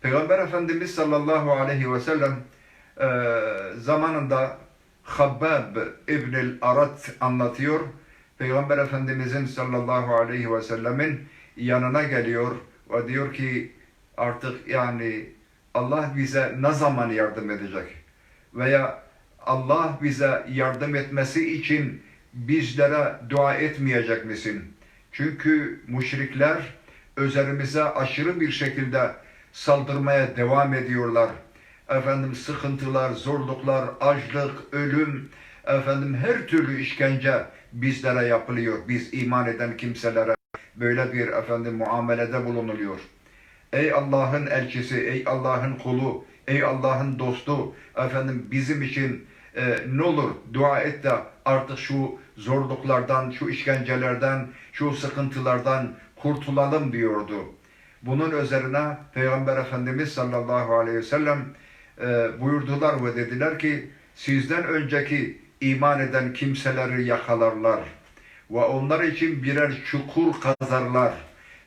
Peygamber Efendimiz sallallahu aleyhi ve sellem e, zamanında Habbab İbnül Arat anlatıyor. Peygamber Efendimizin sallallahu aleyhi ve sellemin yanına geliyor ve diyor ki artık yani Allah bize ne zaman yardım edecek? Veya Allah bize yardım etmesi için bizlere dua etmeyecek misin? Çünkü müşrikler üzerimize aşırı bir şekilde saldırmaya devam ediyorlar. Efendim sıkıntılar, zorluklar, açlık, ölüm, efendim her türlü işkence bizlere yapılıyor. Biz iman eden kimselere böyle bir efendim muamelede bulunuluyor. Ey Allah'ın elçisi, ey Allah'ın kulu, ey Allah'ın dostu, efendim bizim için e, ne olur dua et de artık şu zorluklardan, şu işkencelerden, şu sıkıntılardan kurtulalım diyordu. Bunun üzerine Peygamber Efendimiz sallallahu aleyhi ve sellem e, buyurdular ve dediler ki sizden önceki iman eden kimseleri yakalarlar ve onlar için birer çukur kazarlar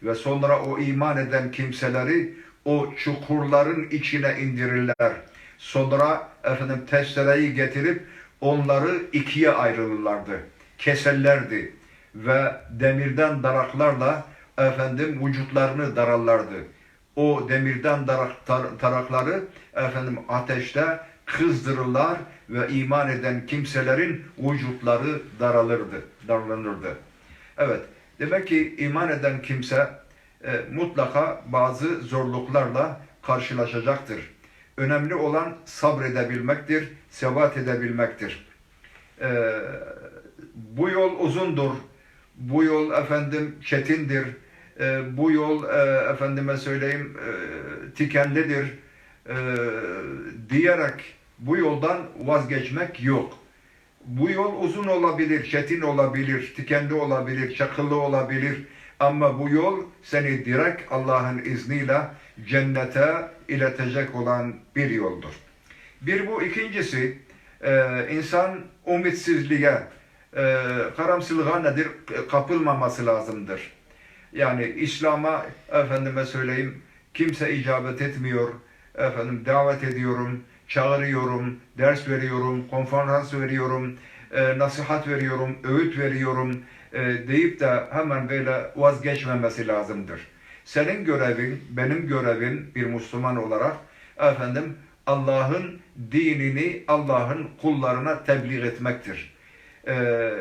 ve sonra o iman eden kimseleri o çukurların içine indirirler. Sonra efendim testereyi getirip onları ikiye ayrılırlardı. Keserlerdi ve demirden daraklarla efendim vücutlarını dararlardı. O demirden darak, tar- tarakları efendim ateşte kızdırırlar ve iman eden kimselerin vücutları daralırdı, darlanırdı. Evet, demek ki iman eden kimse e, mutlaka bazı zorluklarla karşılaşacaktır. Önemli olan sabredebilmektir, sebat edebilmektir. E, bu yol uzundur, bu yol efendim çetindir, e, bu yol e, efendime söyleyeyim e, tikenlidir e, diyerek bu yoldan vazgeçmek yok. Bu yol uzun olabilir, çetin olabilir, tikenli olabilir, çakıllı olabilir. Ama bu yol seni direkt Allah'ın izniyle cennete iletecek olan bir yoldur. Bir bu ikincisi e, insan umitsizliğe, e, karamsızlığa nedir? Kapılmaması lazımdır. Yani İslam'a efendime söyleyeyim kimse icabet etmiyor. Efendim davet ediyorum, çağırıyorum, ders veriyorum, konferans veriyorum, e, nasihat veriyorum, öğüt veriyorum e, deyip de hemen böyle vazgeçmemesi lazımdır. Senin görevin, benim görevim bir Müslüman olarak efendim Allah'ın dinini Allah'ın kullarına tebliğ etmektir. Ee,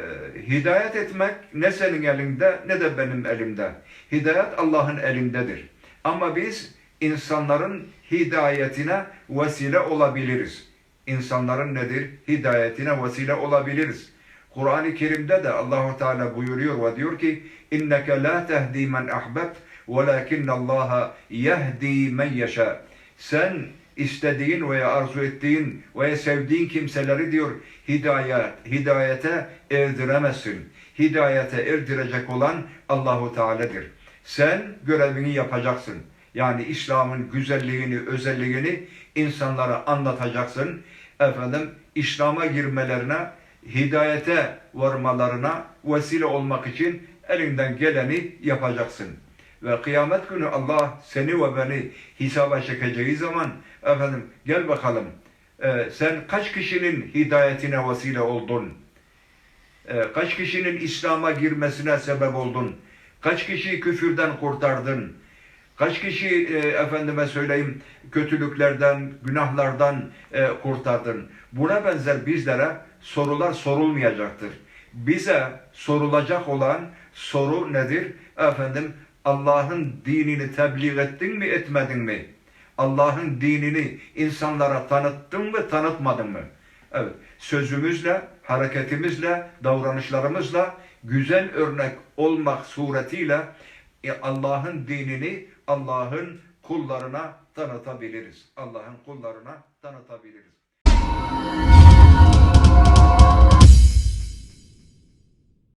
hidayet etmek ne senin elinde ne de benim elimde. Hidayet Allah'ın elindedir. Ama biz insanların hidayetine vesile olabiliriz. İnsanların nedir? Hidayetine vesile olabiliriz. Kur'an-ı Kerim'de de Allahu Teala buyuruyor ve diyor ki inneke la tehdi men ahbebt velakin Allah yehdi men yasha. Sen istediğin veya arzu ettiğin veya sevdiğin kimseleri diyor hidayet hidayete erdiremezsin. Hidayete erdirecek olan Allahu Teala'dır. Sen görevini yapacaksın. Yani İslam'ın güzelliğini, özelliğini insanlara anlatacaksın. Efendim İslam'a girmelerine, hidayete varmalarına vesile olmak için elinden geleni yapacaksın. Ve kıyamet günü Allah seni ve beni hesaba çekeceği zaman efendim gel bakalım e, sen kaç kişinin hidayetine vesile oldun? E, kaç kişinin İslam'a girmesine sebep oldun? Kaç kişiyi küfürden kurtardın? Kaç kişi e, efendime söyleyeyim kötülüklerden, günahlardan e, kurtardın? Buna benzer bizlere sorular sorulmayacaktır. Bize sorulacak olan soru nedir? Efendim Allah'ın dinini tebliğ ettin mi etmedin mi? Allah'ın dinini insanlara tanıttın mı tanıtmadın mı? Evet sözümüzle, hareketimizle, davranışlarımızla güzel örnek olmak suretiyle e, Allah'ın dinini Allah'ın kullarına tanıtabiliriz. Allah'ın kullarına tanıtabiliriz.